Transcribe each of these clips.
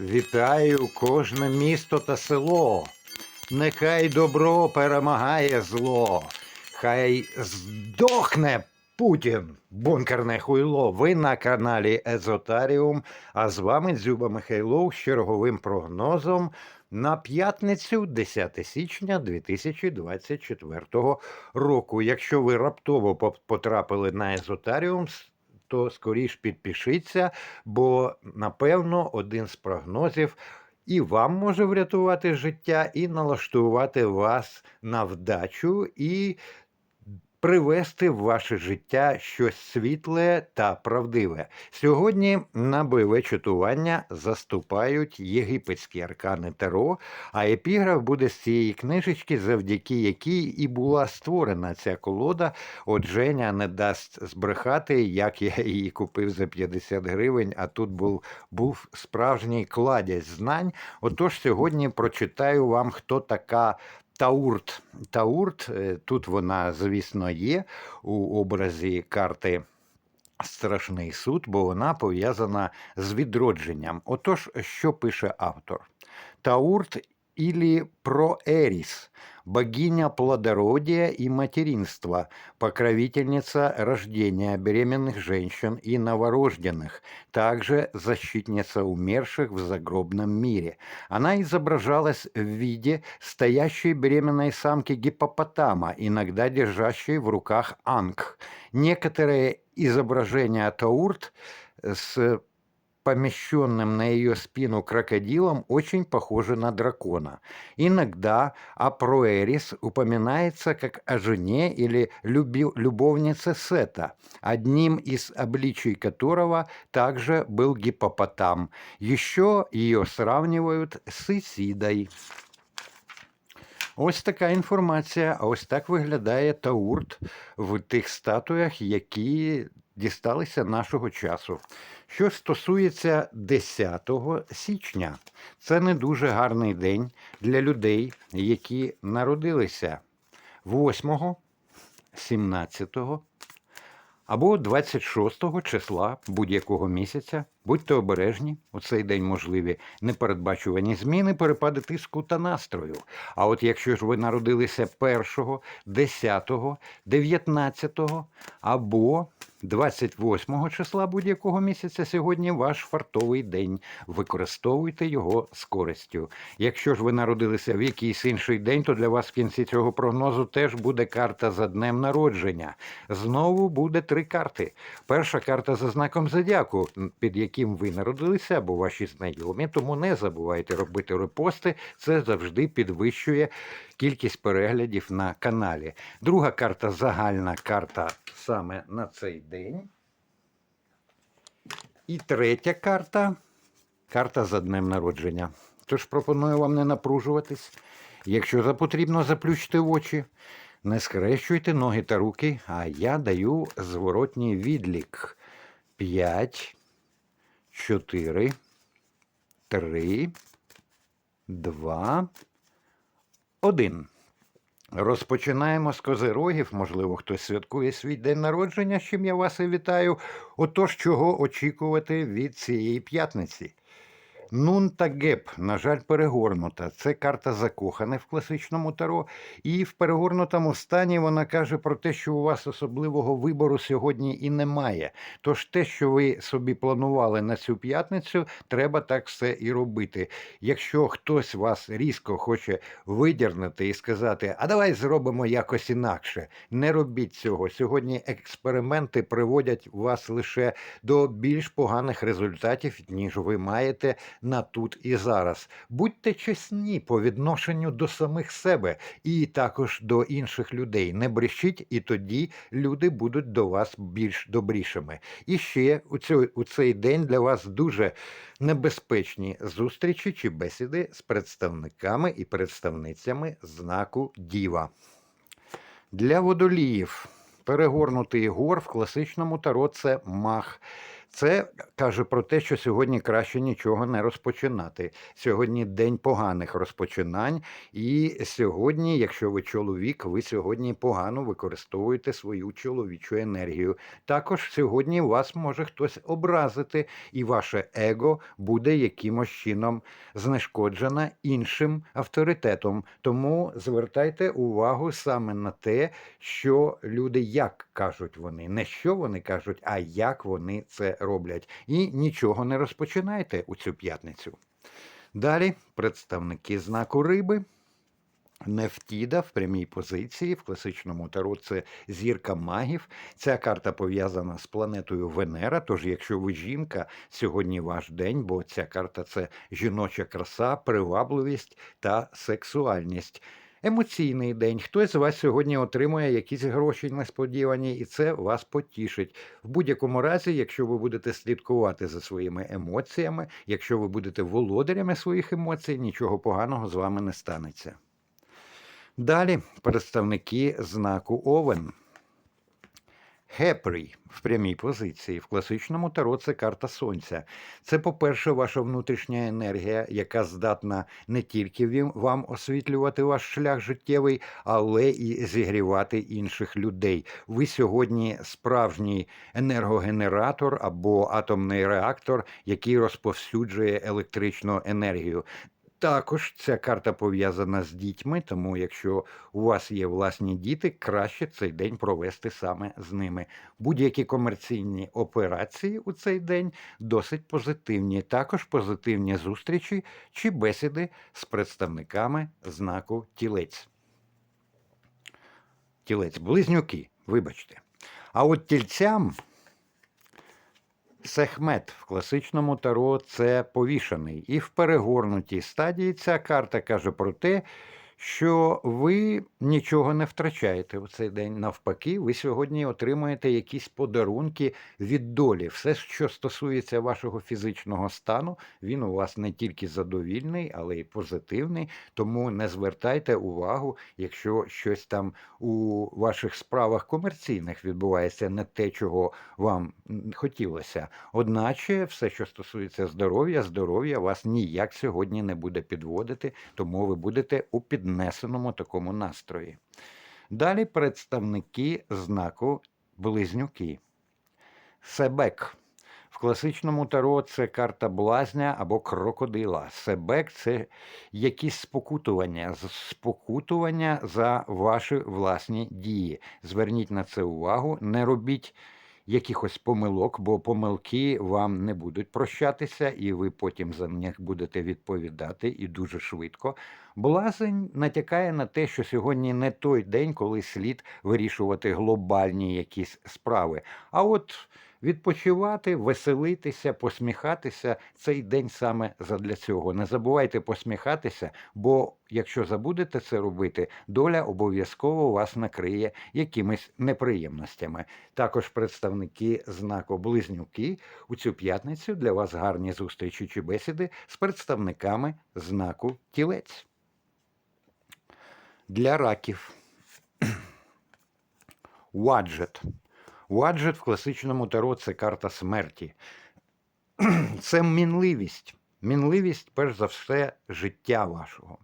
Вітаю кожне місто та село. Нехай добро перемагає зло. Хай здохне Путін, бункерне хуйло. Ви на каналі Езотаріум. А з вами Дзюба Михайлов з черговим прогнозом на п'ятницю, 10 січня 2024 року. Якщо ви раптово потрапили на Езотаріум, то скоріш підпишіться, бо напевно один з прогнозів і вам може врятувати життя, і налаштувати вас на вдачу, і привести в ваше життя щось світле та правдиве. Сьогодні на бойове чатування заступають єгипетські аркани Таро, а епіграф буде з цієї книжечки, завдяки якій і була створена ця колода. От Женя не дасть збрехати, як я її купив за 50 гривень, а тут був, був справжній кладязь знань. Отож, сьогодні прочитаю вам, хто така Таурт. Таурт, е, тут вона, звісно, є у образі карти. Страшний суд, бо вона пов'язана з відродженням. Отож, що пише автор? Таурт или Проэрис, богиня плодородия и материнства, покровительница рождения беременных женщин и новорожденных, также защитница умерших в загробном мире. Она изображалась в виде стоящей беременной самки гиппопотама, иногда держащей в руках анг. Некоторые изображения Таурт с помещенным на ее спину крокодилом очень похожи на дракона. Иногда Апроэрис упоминается как о жене или люби- любовнице Сета, одним из обличий которого также был гиппопотам. Еще ее сравнивают с Исидой. Ось така інформація. А ось так виглядає Таурт в тих статуях, які дісталися нашого часу. Що стосується 10 січня, це не дуже гарний день для людей, які народилися 8, 17 або 26 числа будь-якого місяця. Будьте обережні, у цей день можливі непередбачувані зміни, перепади тиску та настрою. А от якщо ж ви народилися 1, 10, 19 або 28 числа будь-якого місяця, сьогодні ваш фартовий день. Використовуйте його з користю. Якщо ж ви народилися в якийсь інший день, то для вас в кінці цього прогнозу теж буде карта за днем народження. Знову буде три карти. Перша карта за знаком зодіаку, під яким ви народилися, або ваші знайомі. Тому не забувайте робити репости. Це завжди підвищує кількість переглядів на каналі. Друга карта загальна карта саме на цей день. І третя карта карта за днем народження. Тож пропоную вам не напружуватись. Якщо за потрібно, заплющте очі, не скрещуйте ноги та руки, а я даю зворотній відлік. 5, 4, 3, 2, 1. Розпочинаємо з козирогів. Можливо, хтось святкує свій день народження, з чим я вас і вітаю. Отож, чого очікувати від цієї п'ятниці? Нун та геп, на жаль, перегорнута. Це карта закоханих в класичному таро. І в перегорнутому стані вона каже про те, що у вас особливого вибору сьогодні і немає. Тож те, що ви собі планували на цю п'ятницю, треба так все і робити. Якщо хтось вас різко хоче видірнути і сказати, а давай зробимо якось інакше, не робіть цього. Сьогодні експерименти приводять вас лише до більш поганих результатів, ніж ви маєте на тут і зараз. Будьте чесні по відношенню до самих себе і також до інших людей. Не брешіть, і тоді люди будуть до вас більш добрішими. І ще у цей, у цей день для вас дуже небезпечні зустрічі чи бесіди з представниками і представницями знаку Діва. Для водоліїв перегорнутий гор в класичному таро це мах. Це каже про те, що сьогодні краще нічого не розпочинати. Сьогодні день поганих розпочинань, і сьогодні, якщо ви чоловік, ви сьогодні погано використовуєте свою чоловічу енергію. Також сьогодні вас може хтось образити, і ваше его буде якимось чином знешкоджено іншим авторитетом. Тому звертайте увагу саме на те, що люди як кажуть вони, не що вони кажуть, а як вони це роблять. І нічого не розпочинайте у цю п'ятницю. Далі представники знаку риби. Нефтіда в прямій позиції в класичному таро це зірка магів. Ця карта пов'язана з планетою Венера. Тож, якщо ви жінка, сьогодні ваш день, бо ця карта це жіноча краса, привабливість та сексуальність. Емоційний день. Хтось з вас сьогодні отримує якісь гроші несподівані, і це вас потішить. В будь-якому разі, якщо ви будете слідкувати за своїми емоціями, якщо ви будете володарями своїх емоцій, нічого поганого з вами не станеться. Далі представники знаку Овен. Хепрі в прямій позиції. В класичному таро це карта сонця. Це, по-перше, ваша внутрішня енергія, яка здатна не тільки вам освітлювати ваш шлях життєвий, але і зігрівати інших людей. Ви сьогодні справжній енергогенератор або атомний реактор, який розповсюджує електричну енергію. Також ця карта пов'язана з дітьми, тому якщо у вас є власні діти, краще цей день провести саме з ними. Будь-які комерційні операції у цей день досить позитивні. Також позитивні зустрічі чи бесіди з представниками знаку тілець. Тілець, близнюки, вибачте. А от тільцям Сехмет в класичному таро це повішаний. І в перегорнутій стадії ця карта каже про те, що ви нічого не втрачаєте в цей день. Навпаки, ви сьогодні отримаєте якісь подарунки від долі. Все, що стосується вашого фізичного стану, він у вас не тільки задовільний, але й позитивний. Тому не звертайте увагу, якщо щось там у ваших справах комерційних відбувається не те, чого вам хотілося. Одначе, все, що стосується здоров'я, здоров'я вас ніяк сьогодні не буде підводити, тому ви будете у піднесеному такому настрої. Далі представники знаку близнюки. Себек. В класичному таро це карта блазня або крокодила. Себек це якісь спокутування, спокутування за ваші власні дії. Зверніть на це увагу, не робіть якихось помилок, бо помилки вам не будуть прощатися, і ви потім за них будете відповідати і дуже швидко. Блазень натякає на те, що сьогодні не той день, коли слід вирішувати глобальні якісь справи. А от відпочивати, веселитися, посміхатися цей день саме задля цього. Не забувайте посміхатися, бо якщо забудете це робити, доля обов'язково вас накриє якимись неприємностями. Також представники знаку Близнюки у цю п'ятницю для вас гарні зустрічі чи бесіди з представниками знаку Тілець. Для раків. Ваджет. Ваджет в класичному таро це карта смерті. Це мінливість. Мінливість, перш за все, життя вашого.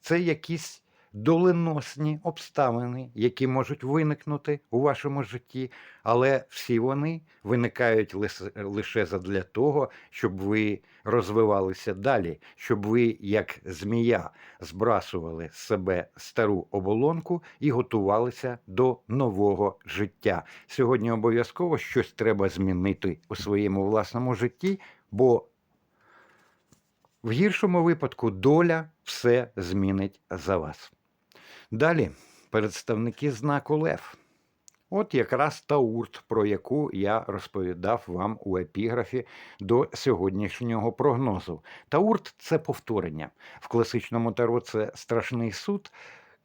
Це якісь доленосні обставини, які можуть виникнути у вашому житті, але всі вони виникають лише- задля того, щоб ви розвивалися далі, щоб ви, як змія, збрасували з себе стару оболонку і готувалися до нового життя. Сьогодні обов'язково щось треба змінити у своєму власному житті, бо в гіршому випадку доля все змінить за вас. Далі представники знаку Лев. От якраз та урт, про яку я розповідав вам у епіграфі до сьогоднішнього прогнозу. Таурт це повторення. В класичному таро це страшний суд.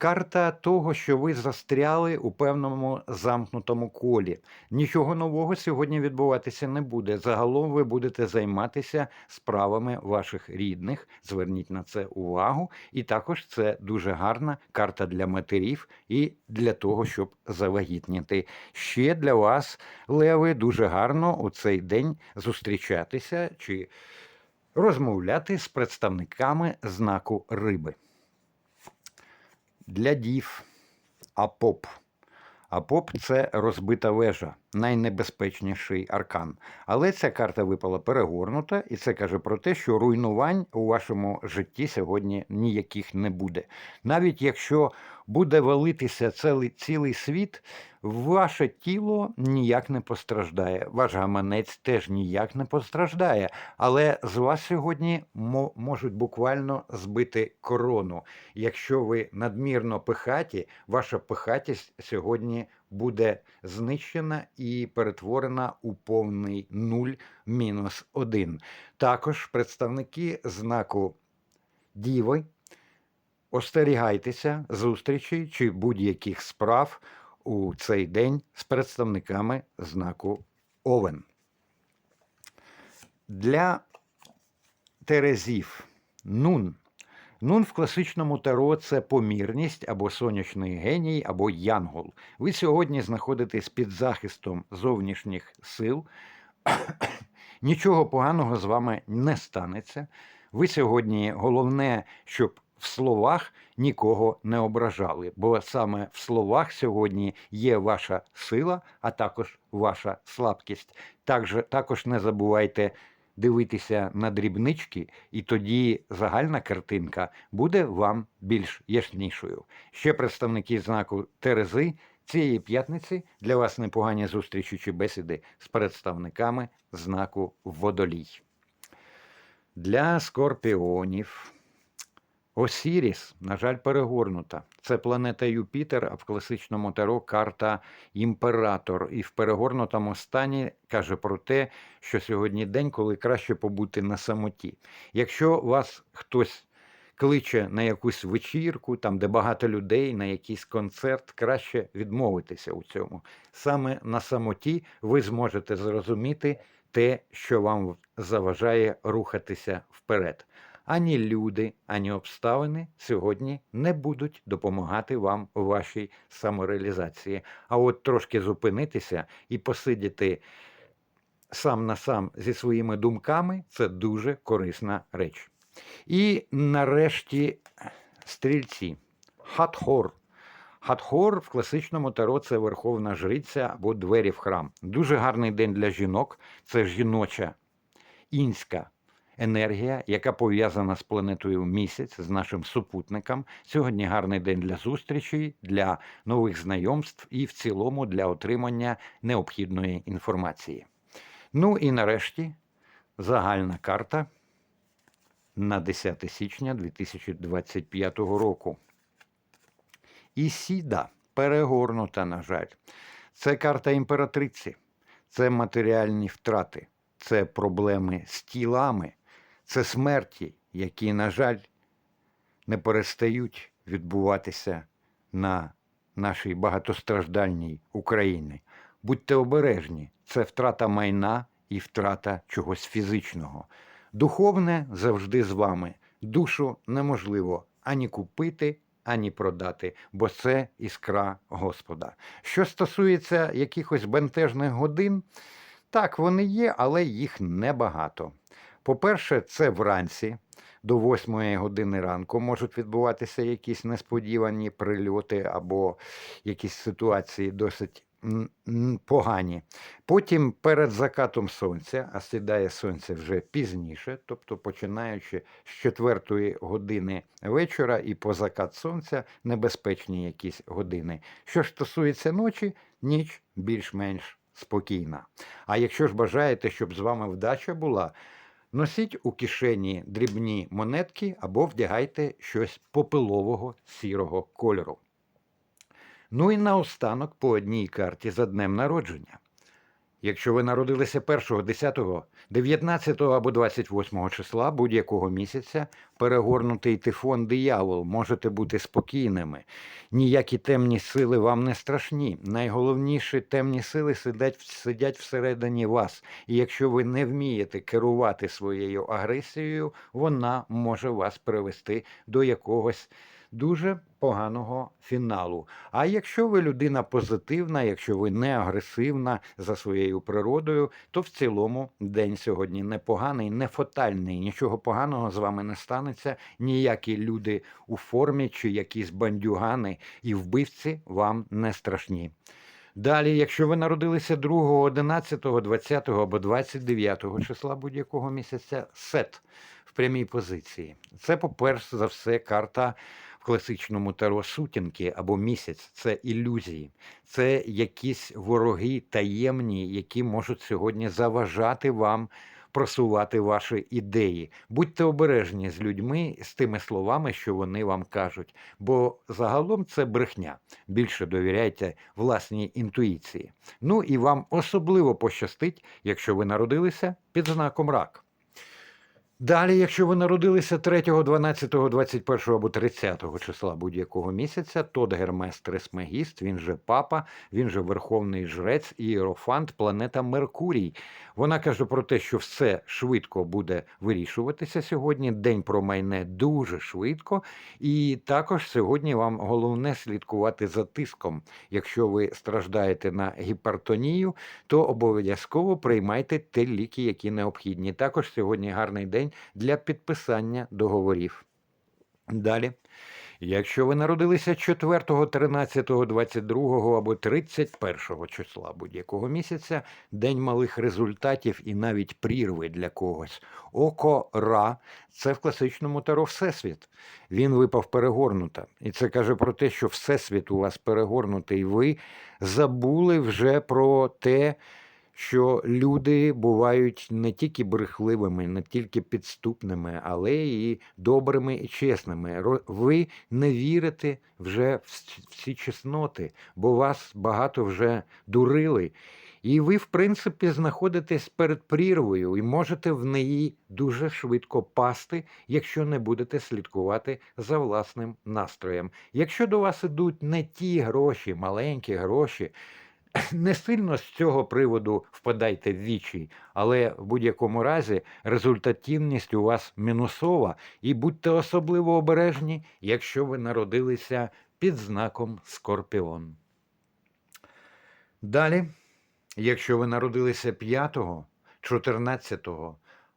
Карта того, що ви застряли у певному замкнутому колі. Нічого нового сьогодні відбуватися не буде. Загалом ви будете займатися справами ваших рідних. Зверніть на це увагу. І також це дуже гарна карта для матерів і для того, щоб завагітніти. Ще для вас, леви, дуже гарно у цей день зустрічатися чи розмовляти з представниками знаку риби. Для дів Апоп. Апоп це розбита вежа, найнебезпечніший аркан. Але ця карта випала перегорнута, і це каже про те, що руйнувань у вашому житті сьогодні ніяких не буде. Навіть якщо буде валитися цілий, цілий світ, ваше тіло ніяк не постраждає. Ваш гаманець теж ніяк не постраждає. Але з вас сьогодні можуть буквально збити корону. Якщо ви надмірно пихаті, ваша пихатість сьогодні буде знищена і перетворена у повний нуль мінус один. Також представники знаку Діви. Остерігайтеся зустрічей чи будь-яких справ у цей день з представниками знаку Овен. Для Терезів Нун. Нун в класичному таро це помірність або сонячний геній, або янгол. Ви сьогодні знаходитесь під захистом зовнішніх сил. Нічого поганого з вами не станеться. Ви сьогодні головне, щоб в словах нікого не ображали, бо саме в словах сьогодні є ваша сила, а також ваша слабкість. Також, також не забувайте дивитися на дрібнички, і тоді загальна картинка буде вам більш яснішою. Ще представники знаку Терези цієї п'ятниці для вас непогані зустрічі чи бесіди з представниками знаку Водолій. Для скорпіонів Осіріс, на жаль, перегорнута. Це планета Юпітер, а в класичному таро карта імператор. І в перегорнутому стані каже про те, що сьогодні день, коли краще побути на самоті. Якщо вас хтось кличе на якусь вечірку, там де багато людей, на якийсь концерт, краще відмовитися у цьому. Саме на самоті ви зможете зрозуміти те, що вам заважає рухатися вперед. Ані люди, ані обставини сьогодні не будуть допомагати вам у вашій самореалізації. А от трошки зупинитися і посидіти сам на сам зі своїми думками це дуже корисна реч. І нарешті стрільці. Хатхор. Хатхор в класичному таро це верховна жриця або двері в храм. Дуже гарний день для жінок. Це жіноча інська енергія, яка пов'язана з планетою місяць, з нашим супутником. Сьогодні гарний день для зустрічей, для нових знайомств і в цілому для отримання необхідної інформації. Ну і нарешті загальна карта на 10 січня 2025 року. Ісіда перегорнута, на жаль. Це карта імператриці, це матеріальні втрати, це проблеми з тілами, це смерті, які, на жаль, не перестають відбуватися на нашій багатостраждальній Україні. Будьте обережні, це втрата майна і втрата чогось фізичного. Духовне завжди з вами. Душу неможливо ані купити, ані продати, бо це іскра Господа. Що стосується якихось бентежних годин, так, вони є, але їх небагато. По-перше, це вранці до 8 години ранку можуть відбуватися якісь несподівані прильоти або якісь ситуації досить погані. Потім перед закатом сонця, а сідає сонце вже пізніше, тобто починаючи з 4 години вечора і по закат сонця небезпечні якісь години. Що ж стосується ночі, ніч більш-менш спокійна. А якщо ж бажаєте, щоб з вами вдача була, носіть у кишені дрібні монетки або вдягайте щось попилового сірого кольору. Ну і наостанок по одній карті за днем народження. Якщо ви народилися 1, 10, 19 або 28 числа будь-якого місяця, перегорнутий тифон диявол, можете бути спокійними. Ніякі темні сили вам не страшні. Найголовніше темні сили сидять, сидять всередині вас. І якщо ви не вмієте керувати своєю агресією, вона може вас привести до якогось дуже поганого фіналу. А якщо ви людина позитивна, якщо ви не агресивна за своєю природою, то в цілому день сьогодні непоганий, не фатальний. Нічого поганого з вами не станеться. Ніякі люди у формі чи якісь бандюгани і вбивці вам не страшні. Далі, якщо ви народилися 2, 11, 20 або 29 числа будь-якого місяця, сет в прямій позиції. Це, по-перше за все, карта в класичному таро сутінки або місяць. Це ілюзії, це якісь вороги таємні, які можуть сьогодні заважати вам. Просувати ваші ідеї, будьте обережні з людьми з тими словами, що вони вам кажуть, бо загалом це брехня. Більше довіряйте власній інтуїції. Ну і вам особливо пощастить, якщо ви народилися під знаком рак. Далі, якщо ви народилися 3, 12, 21 або 30 числа будь-якого місяця, то Гермес Трисмегіст, він же папа, він же верховний жрець і іерофант, планета Меркурій. Вона каже про те, що все швидко буде вирішуватися сьогодні. День промайне дуже швидко, і також сьогодні вам головне слідкувати за тиском. Якщо ви страждаєте на гіпертонію, то обов'язково приймайте ті ліки, які необхідні. Також сьогодні гарний день для підписання договорів. Далі. Якщо ви народилися 4, 13, 22 або 31 числа будь-якого місяця, день малих результатів і навіть прірви для когось. Око Ра це в класичному таро Всесвіт. Він випав перегорнута. І це каже про те, що Всесвіт у вас перегорнутий. Ви забули вже про те, що люди бувають не тільки брехливими, не тільки підступними, але і добрими і чесними. Ви не вірите вже в ці чесноти, бо вас багато вже дурили. І ви, в принципі, знаходитесь перед прірвою і можете в неї дуже швидко пасти, якщо не будете слідкувати за власним настроєм. Якщо до вас ідуть не ті гроші, маленькі гроші, не сильно з цього приводу впадайте в вічі, але в будь-якому разі результативність у вас мінусова, і будьте особливо обережні, якщо ви народилися під знаком Скорпіон. Далі, якщо ви народилися 5, 14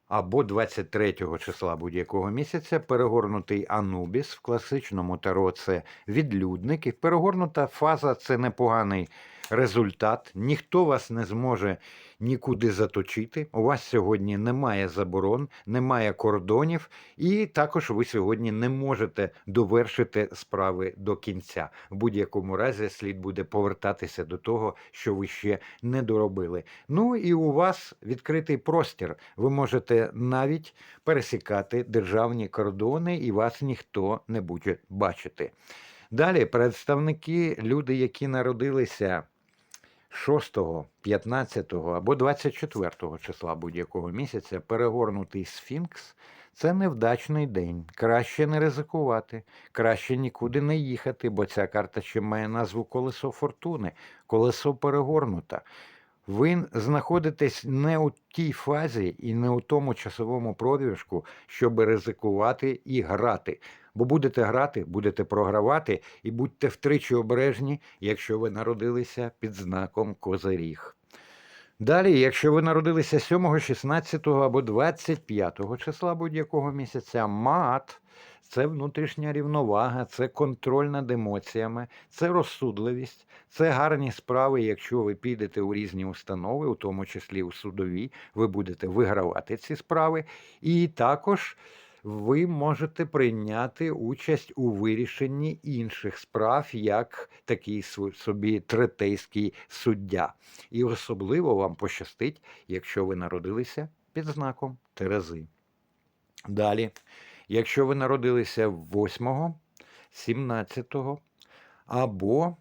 або 23 числа будь-якого місяця, перегорнутий Анубіс в класичному таро це відлюдник, і перегорнута фаза це непоганий результат. Ніхто вас не зможе нікуди заточити. У вас сьогодні немає заборон, немає кордонів, і також ви сьогодні не можете довершити справи до кінця. В будь-якому разі слід буде повертатися до того, що ви ще не доробили. Ну і у вас відкритий простір. Ви можете навіть пересікати державні кордони, і вас ніхто не буде бачити. Далі представники, люди, які народилися 6, 15 або 24 числа будь-якого місяця, перегорнутий сфінкс це невдачний день. Краще не ризикувати, краще нікуди не їхати, бо ця карта ще має назву колесо фортуни, колесо перегорнута. Ви знаходитесь не у тій фазі і не у тому часовому проміжку, щоб ризикувати і грати. Бо будете грати, будете програвати, і будьте втричі обережні, якщо ви народилися під знаком Козиріг. Далі, якщо ви народилися 7, 16 або 25 числа будь-якого місяця, мат це внутрішня рівновага, це контроль над емоціями, це розсудливість, це гарні справи. Якщо ви підете у різні установи, у тому числі у судові, ви будете вигравати ці справи. І також ви можете прийняти участь у вирішенні інших справ, як такий собі третейський суддя. І особливо вам пощастить, якщо ви народилися під знаком Терези. Далі, якщо ви народилися 8, 17 або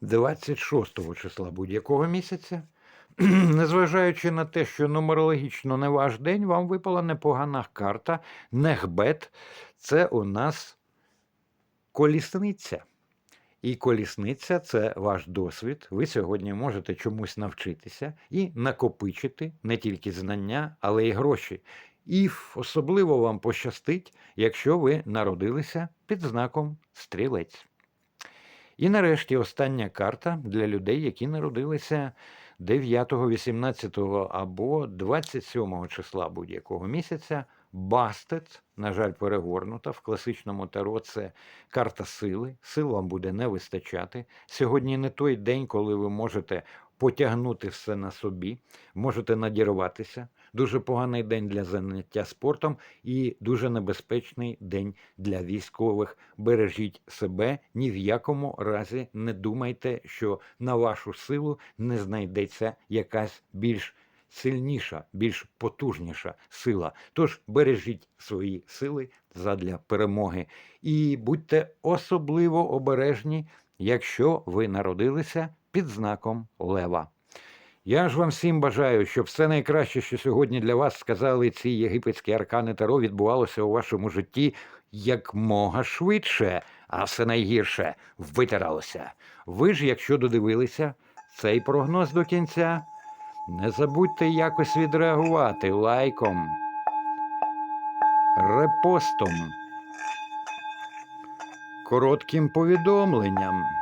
26 числа будь-якого місяця. Незважаючи на те, що нумерологічно не ваш день, вам випала непогана карта Нехбет. Це у нас колісниця. І колісниця це ваш досвід. Ви сьогодні можете чомусь навчитися і накопичити не тільки знання, але й гроші. І особливо вам пощастить, якщо ви народилися під знаком стрілець. І нарешті остання карта для людей, які народилися 9, 18 або 27 числа будь-якого місяця. Бастет, на жаль, перегорнута. В класичному таро це карта сили. Сил вам буде не вистачати. Сьогодні не той день, коли ви можете потягнути все на собі, можете надірватися. Дуже поганий день для заняття спортом і дуже небезпечний день для військових. Бережіть себе, ні в якому разі не думайте, що на вашу силу не знайдеться якась більш сильніша, більш потужніша сила. Тож бережіть свої сили задля перемоги і будьте особливо обережні, якщо ви народилися під знаком лева. Я ж вам всім бажаю, щоб все найкраще, що сьогодні для вас сказали ці єгипетські аркани Таро, відбувалося у вашому житті якмога швидше, а все найгірше витиралося. Ви ж, якщо додивилися цей прогноз до кінця, не забудьте якось відреагувати лайком, репостом, коротким повідомленням.